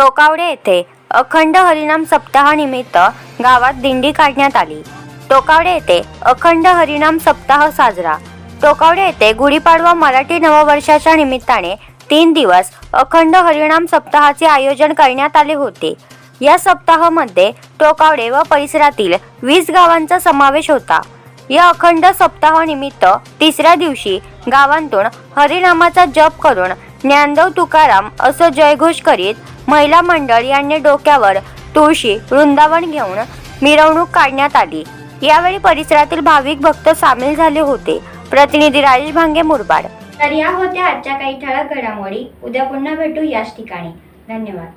टोकावडे येथे अखंड हरिनाम सप्ताहानिमित्त गावात दिंडी काढण्यात आली. टोकावडे येथे अखंड हरिनाम सप्ताह साजरा. टोकावडे येथे गुढीपाडवा मराठी नववर्षाच्या निमित्ताने तीन दिवस अखंड हरिनाम सप्ताहाचे आयोजन करण्यात आले होते. या सप्ताहामध्ये टोकावडे व परिसरातील वीस गावांचा समावेश होता. या अखंड सप्ताहानिमित्त तिसऱ्या दिवशी गावांतून हरिनामाचा जप करून ज्ञानदेव तुकाराम असं जयघोष करीत महिला मंडळ यांनी डोक्यावर तुळशी वृंदावन घेऊन मिरवणूक काढण्यात आली. यावेळी परिसरातील भाविक भक्त सामील झाले होते. प्रतिनिधी राजेश भांगे मुरबाड. तर या होत्या आजच्या काही ठळक घडामोडी. उद्या पुन्हा भेटू याच ठिकाणी. धन्यवाद.